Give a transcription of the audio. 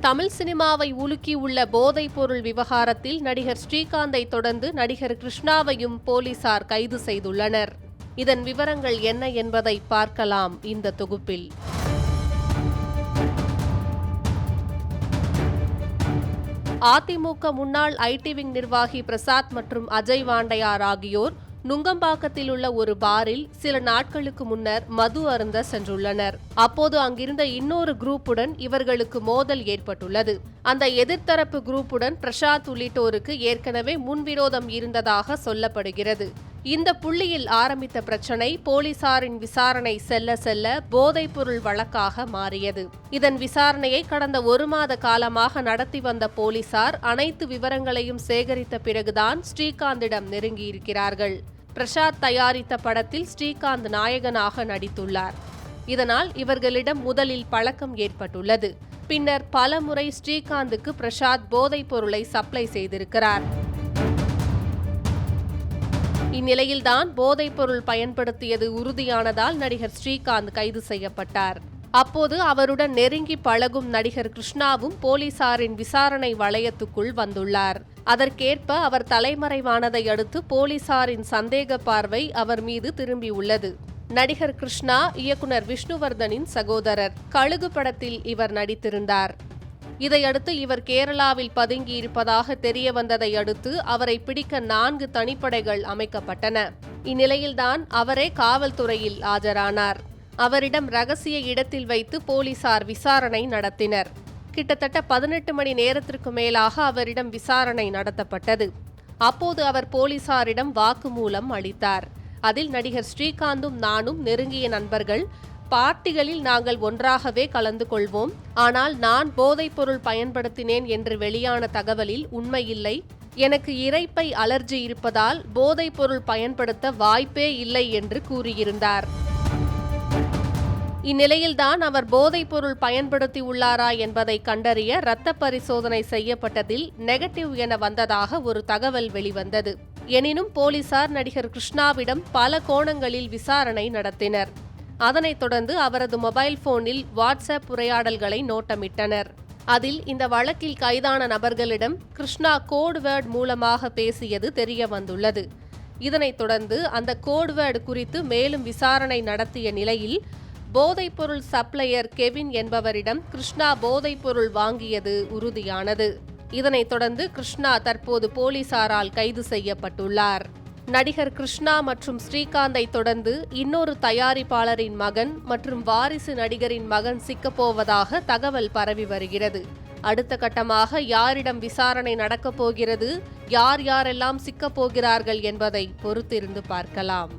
தமிழ் சினிமாவை உலுக்கியுள்ள போதைப் பொருள் விவகாரத்தில் நடிகர் ஸ்ரீகாந்தை தொடர்ந்து நடிகர் கிருஷ்ணாவையும் போலீசார் கைது செய்துள்ளனர். இதன் விவரங்கள் என்ன என்பதை பார்க்கலாம் இந்த தொகுப்பில். அதிமுக முன்னாள் ஐடி விங் நிர்வாகி பிரசாத் மற்றும் அஜய் வாண்டையார் ஆகியோர் நுங்கம்பாக்கத்தில் உள்ள ஒரு பாரில் சில நாட்களுக்கு முன்னர் மது அருந்த சென்றுள்ளனர். அப்போது அங்கிருந்த இன்னொரு குரூப்புடன் இவர்களுக்கு மோதல் ஏற்பட்டுள்ளது. அந்த எதிர்த்தரப்பு குரூப்புடன் பிரசாத் உள்ளிட்டோருக்கு ஏற்கனவே முன்விரோதம் இருந்ததாக சொல்லப்படுகிறது. இந்த புள்ளியில் ஆரம்பித்த பிரச்சனை போலீசாரின் விசாரணை செல்ல செல்ல போதைப்பொருள் வழக்காக மாறியது. இதன் விசாரணையை கடந்த ஒரு மாத காலமாக நடத்தி வந்த போலீசார் அனைத்து விவரங்களையும் சேகரித்த பிறகுதான் ஸ்ரீகாந்திடம் நெருங்கியிருக்கிறார்கள். பிரசாத் தயாரித்த படத்தில் ஸ்ரீகாந்த் நாயகனாக நடித்துள்ளார். இதனால் இவர்களிடம் முதலில் பழக்கம் ஏற்பட்டுள்ளது. பின்னர் பல முறை ஸ்ரீகாந்துக்கு பிரசாத் போதைப் பொருளை சப்ளை செய்திருக்கிறார். இந்நிலையில்தான் போதைப்பொருள் பயன்படுத்தியது உறுதியானதால் நடிகர் ஸ்ரீகாந்த் கைது செய்யப்பட்டார். அப்போது அவருடன் நெருங்கி பழகும் நடிகர் கிருஷ்ணாவும் போலீசாரின் விசாரணை வளையத்துக்குள் வந்துள்ளார். அதற்கேற்ப அவர் தலைமறைவானதை அடுத்து போலீசாரின் சந்தேக பார்வை அவர் மீது திரும்பியுள்ளது. நடிகர் கிருஷ்ணா இயக்குனர் விஷ்ணுவர்தனின் சகோதரர். கழுகு படத்தில் இவர் நடித்திருந்தார். இதையடுத்து இவர் கேரளாவில் பதுங்கி இருப்பதாக தெரிய வந்ததை அடுத்து அவரை பிடிக்க நான்கு தனிப்படைகள் அமைக்கப்பட்டன. இந்நிலையில்தான் அவரே காவல்துறையில் ஆஜரானார். அவரிடம் ரகசிய இடத்தில் வைத்து போலீசார் விசாரணை நடத்தினர். கிட்டத்தட்ட பதினெட்டு மணி நேரத்திற்கு மேலாக அவரிடம் விசாரணை நடத்தப்பட்டது. அப்போது அவர் போலீசாரிடம் வாக்குமூலம் அளித்தார். அதில் நடிகர் ஸ்ரீகாந்தும் நானும் நெருங்கிய நண்பர்கள் பார்ட்டிகளில் நாங்கள் ஒன்றாகவே கலந்து கொள்வோம். ஆனால் நான் போதைப்பொருள் பயன்படுத்தினேன் என்று வெளியான தகவலில் உண்மையில்லை. எனக்கு இறைப்பை அலர்ஜி இருப்பதால் போதைப்பொருள் பயன்படுத்த வாய்ப்பே இல்லை என்று கூறியிருந்தார். இந்நிலையில்தான் அவர் போதைப்பொருள் பயன்படுத்தி உள்ளாரா என்பதை கண்டறிய இரத்த பரிசோதனை செய்யப்பட்டதில் நெகட்டிவ் என வந்ததாக ஒரு தகவல் வெளிவந்தது. எனினும் போலீசார் நடிகர் கிருஷ்ணாவிடம் பல கோணங்களில் விசாரணை நடத்தினர். அதனைத் தொடர்ந்து அவரது மொபைல் போனில் வாட்ஸ்அப் உரையாடல்களை நோட்டமிட்டனர். அதில் இந்த வழக்கில் கைதான நபர்களிடம் கிருஷ்ணா கோட்வேர்டு மூலமாக பேசியது தெரிய வந்துள்ளது. இதனைத் தொடர்ந்து அந்த கோட்வேர்டு குறித்து மேலும் விசாரணை நடத்திய நிலையில் போதைப்பொருள் சப்ளையர் கெவின் என்பவரிடம் கிருஷ்ணா போதைப்பொருள் வாங்கியது உறுதியானது. இதனைத் தொடர்ந்து கிருஷ்ணா தற்போது போலீசாரால் கைது செய்யப்பட்டுள்ளார். நடிகர் கிருஷ்ணா மற்றும் ஸ்ரீகாந்தை தொடர்ந்து இன்னொரு தயாரிப்பாளரின் மகன் மற்றும் வாரிசு நடிகரின் மகன் சிக்கப்போவதாக தகவல் பரவி வருகிறது. அடுத்த கட்டமாக யாரிடம் விசாரணை நடக்கப் போகிறது யார் யாரெல்லாம் சிக்கப் போகிறார்கள் என்பதை பொறுத்திருந்து பார்க்கலாம்.